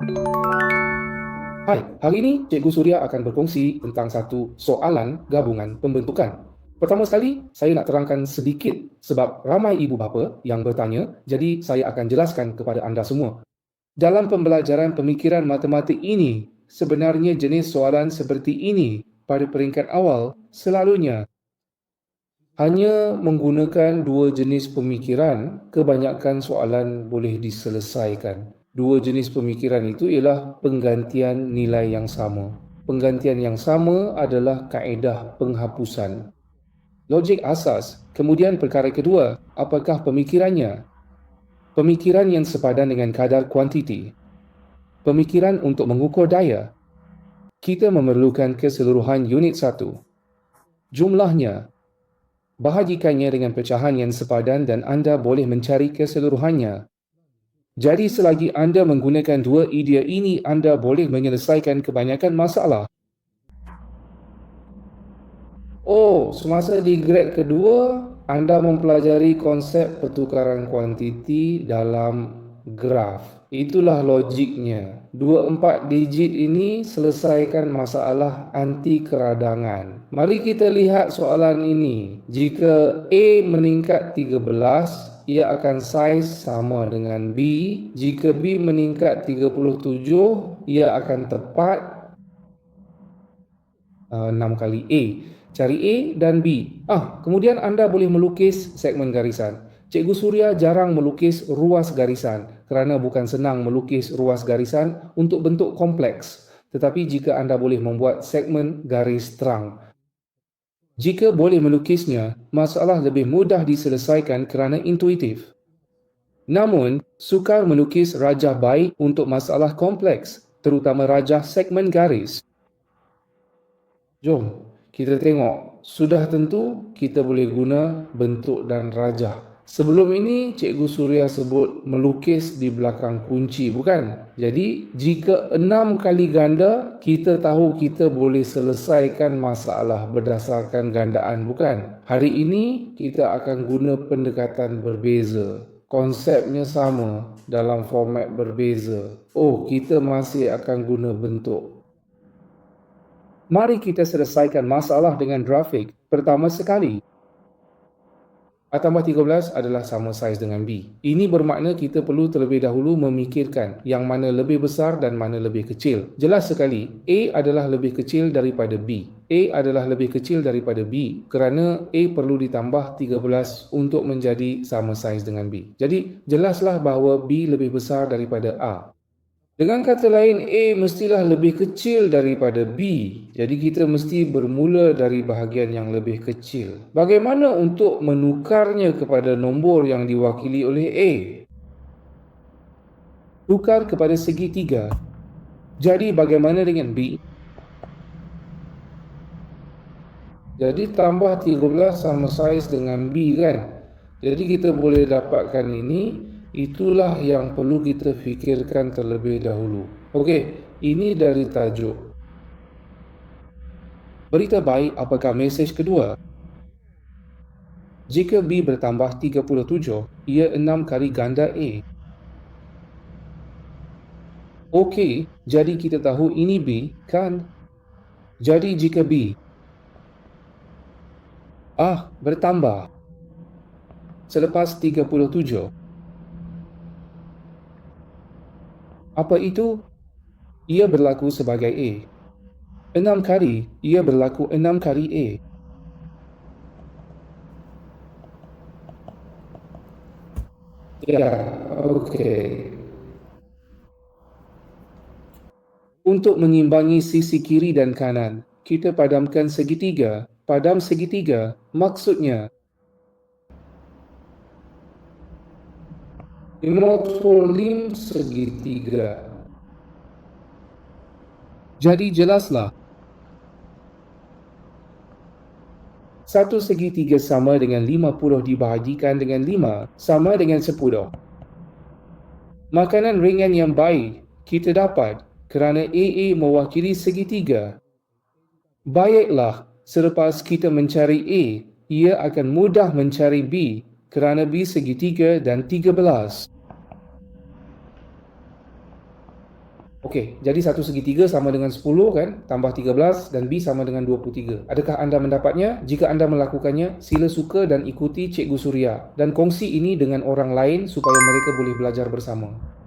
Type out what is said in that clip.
Hai, hari ini Cikgu Suria akan berkongsi tentang satu soalan gabungan pembentukan. Pertama sekali, saya nak terangkan sedikit sebab ramai ibu bapa yang bertanya, jadi saya akan jelaskan kepada anda semua. Dalam pembelajaran pemikiran matematik ini, sebenarnya jenis soalan seperti ini pada peringkat awal selalunya hanya menggunakan dua jenis pemikiran, kebanyakan soalan boleh diselesaikan dua jenis pemikiran itu ialah penggantian nilai yang sama. Penggantian yang sama adalah kaedah penghapusan. Logik asas. Kemudian perkara kedua, apakah pemikirannya? Pemikiran yang sepadan dengan kadar kuantiti. Pemikiran untuk mengukur daya. Kita memerlukan keseluruhan unit satu. Jumlahnya. Bahagikannya dengan pecahan yang sepadan dan anda boleh mencari keseluruhannya. Jadi selagi anda menggunakan dua idea ini, anda boleh menyelesaikan kebanyakan masalah. Oh, semasa di grade kedua, anda mempelajari konsep pertukaran kuantiti dalam graf. Itulah logiknya. Dua empat digit ini selesaikan masalah anti keradangan. Mari kita lihat soalan ini. Jika A meningkat 13, ia akan size sama dengan B. Jika B meningkat 37, ia akan tepat uh, 6 kali A. Cari A dan B. Ah, kemudian anda boleh melukis segmen garisan. Cikgu Surya jarang melukis ruas garisan kerana bukan senang melukis ruas garisan untuk bentuk kompleks. Tetapi jika anda boleh membuat segmen garis terang, jika boleh melukisnya, masalah lebih mudah diselesaikan kerana intuitif. Namun, sukar melukis rajah baik untuk masalah kompleks, terutama rajah segmen garis. Jom, kita tengok. Sudah tentu kita boleh guna bentuk dan rajah. Sebelum ini Cikgu Surya sebut melukis di belakang kunci bukan? Jadi jika enam kali ganda kita tahu kita boleh selesaikan masalah berdasarkan gandaan bukan? Hari ini kita akan guna pendekatan berbeza. Konsepnya sama dalam format berbeza. Oh kita masih akan guna bentuk. Mari kita selesaikan masalah dengan grafik. Pertama sekali, A tambah 13 adalah sama saiz dengan B. Ini bermakna kita perlu terlebih dahulu memikirkan yang mana lebih besar dan mana lebih kecil. Jelas sekali, A adalah lebih kecil daripada B. A adalah lebih kecil daripada B kerana A perlu ditambah 13 untuk menjadi sama saiz dengan B. Jadi, jelaslah bahawa B lebih besar daripada A. Dengan kata lain, A mestilah lebih kecil daripada B. Jadi kita mesti bermula dari bahagian yang lebih kecil. Bagaimana untuk menukarnya kepada nombor yang diwakili oleh A? Tukar kepada segi tiga. Jadi bagaimana dengan B? Jadi tambah 13 sama saiz dengan B kan? Jadi kita boleh dapatkan ini Itulah yang perlu kita fikirkan terlebih dahulu. Okey, ini dari tajuk. Berita baik apakah mesej kedua? Jika B bertambah 37, ia 6 kali ganda A. Okey, jadi kita tahu ini B, kan? Jadi jika B Ah, bertambah Selepas 37 Apa itu? Ia berlaku sebagai A. Enam kali, ia berlaku enam kali A. Ya, okey. Untuk mengimbangi sisi kiri dan kanan, kita padamkan segitiga. Padam segitiga, maksudnya Himotrolim segitiga. Jadi jelaslah. Satu segitiga sama dengan 50 dibahagikan dengan 5 sama dengan 10. Makanan ringan yang baik kita dapat kerana AA mewakili segitiga. Baiklah, selepas kita mencari A, ia akan mudah mencari B kerana B segitiga dan 13. Okey, jadi satu segitiga sama dengan 10 kan, tambah 13 dan B sama dengan 23. Adakah anda mendapatnya? Jika anda melakukannya, sila suka dan ikuti Cikgu Suria dan kongsi ini dengan orang lain supaya mereka boleh belajar bersama.